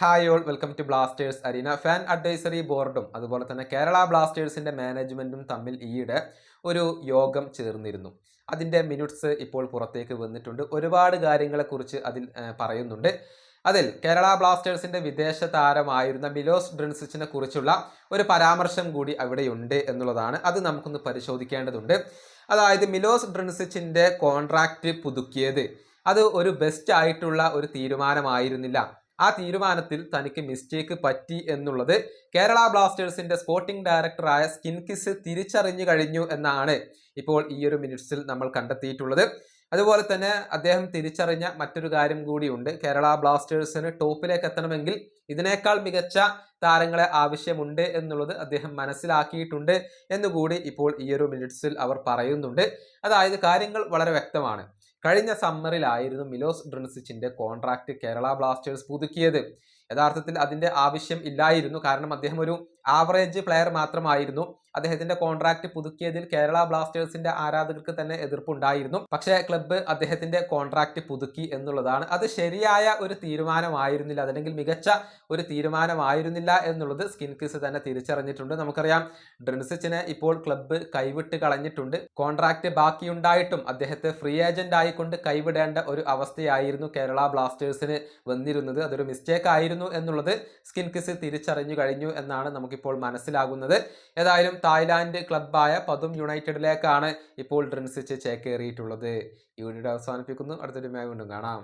Hi all welcome to blasters arena fan advisory ബോർഡും അതുപോലെ തന്നെ കേരള ബ്ലാസ്റ്റേഴ്സിന്റെ മാനേജ്മെന്റും തമ്മിൽ ഈയിടെ ഒരു യോഗം ചേർന്നിരുന്നു. അതിന്റെ മിനിറ്റ്സ് ഇപ്പോൾ പുറത്തേക്ക് വന്നിട്ടുണ്ട്. ഒരുപാട് കാര്യങ്ങളെക്കുറിച്ച് അതിൽ പറയുന്നുണ്ട്. അതിൽ കേരള ബ്ലാസ്റ്റേഴ്സിന്റെ വിദേശ താരമായിരുന്ന മിലോസ് ഡ്രിൻസിച്ചിനെ കുറിച്ചുള്ള ഒരു പരാമർശം കൂടി അവിടെയുണ്ട് എന്നുള്ളതാണ്. അത് നമുക്കൊന്ന് പരിശോധിക്കേണ്ടതുണ്ട്. അതായത് മിലോസ് ഡ്രിൻസിച്ചിന്റെ കോൺട്രാക്റ്റ് പുതുക്കിയത് അത് ഒരു ബെസ്റ്റ് ആയിട്ടുള്ള ഒരു തീരുമാനമായിരുന്നില്ല. ആ തീരുമാനത്തിൽ തനിക്ക് മിസ്റ്റേക്ക് പറ്റി എന്നുള്ളത് കേരള ബ്ലാസ്റ്റേഴ്സിന്റെ സ്പോർട്ടിംഗ് ഡയറക്ടറായ സ്കിൻകിസ് തിരിച്ചറിഞ്ഞു കഴിഞ്ഞു എന്നാണ് ഇപ്പോൾ ഈ ഒരു മിനിറ്റ്സിൽ നമ്മൾ കണ്ടെത്തിയിട്ടുള്ളത്. അതുപോലെ തന്നെ അദ്ദേഹം തിരിച്ചറിഞ്ഞ മറ്റൊരു കാര്യം കൂടിയുണ്ട്. കേരള ബ്ലാസ്റ്റേഴ്സിന് ടോപ്പിലേക്ക് എത്തണമെങ്കിൽ ഇതിനേക്കാൾ മികച്ച താരങ്ങളെ ആവശ്യമുണ്ട് എന്നുള്ളത് അദ്ദേഹം മനസ്സിലാക്കിയിട്ടുണ്ട് എന്നുകൂടി ഇപ്പോൾ ഈ ഒരു മിനിറ്റ്സിൽ അവർ പറയുന്നുണ്ട്. അതായത് കാര്യങ്ങൾ വളരെ വ്യക്തമാണ്. കഴിഞ്ഞ സമ്മറിലായിരുന്നു മിലോസ് ഡ്രിൻസിച്ചിന്റെ കോൺട്രാക്ട് കേരള ബ്ലാസ്റ്റേഴ്സ് പുതുക്കിയത്. യഥാർത്ഥത്തിൽ അതിന്റെ ആവശ്യം ഇല്ലായിരുന്നു. കാരണം അദ്ദേഹം ഒരു ആവറേജ് പ്ലെയർ മാത്രമായിരുന്നു. അദ്ദേഹത്തിന്റെ കോൺട്രാക്ട് പുതുക്കിയതിൽ കേരള ബ്ലാസ്റ്റേഴ്സിന്റെ ആരാധകർക്ക് തന്നെ എതിർപ്പുണ്ടായിരുന്നു. പക്ഷേ ക്ലബ്ബ് അദ്ദേഹത്തിന്റെ കോൺട്രാക്ട് പുതുക്കി എന്നുള്ളതാണ്. അത് ശരിയായ ഒരു തീരുമാനമായിരുന്നില്ല. അതല്ലെങ്കിൽ മികച്ച ഒരു തീരുമാനമായിരുന്നില്ല എന്നുള്ളത് സ്കിൻ സ്കിൻകിസ് തന്നെ തിരിച്ചറിഞ്ഞിട്ടുണ്ട്. നമുക്കറിയാം ഡ്രിൻസിച്ചിനെ ഇപ്പോൾ ക്ലബ്ബ് കൈവിട്ട് കളഞ്ഞിട്ടുണ്ട്. കോൺട്രാക്ട് ബാക്കിയുണ്ടായിട്ടും അദ്ദേഹത്തെ ഫ്രീ ഏജന്റ് ആയിക്കൊണ്ട് കൈവിടേണ്ട ഒരു അവസ്ഥയായിരുന്നു കേരള ബ്ലാസ്റ്റേഴ്സിന് വന്നിരുന്നത്. അതൊരു മിസ്റ്റേക്ക് ആയിരുന്നു. എന്നുള്ളത് സ്കിൻ കിസ് തിരിച്ചറിഞ്ഞു കഴിഞ്ഞു എന്നാണ് നമുക്കിപ്പോൾ മനസ്സിലാകുന്നത്. ഏതായാലും തായ്ലാന്റ് ക്ലബായ പതും യുണൈറ്റഡിലേക്കാണ് ഇപ്പോൾ ഡ്രിൻസിച്ച് ചേക്കേറിയിട്ടുള്ളത്. ഈ വീഡിയോ അവസാനിപ്പിക്കുന്നു. അടുത്തൊരു മേ വീണ്ടും കാണാം.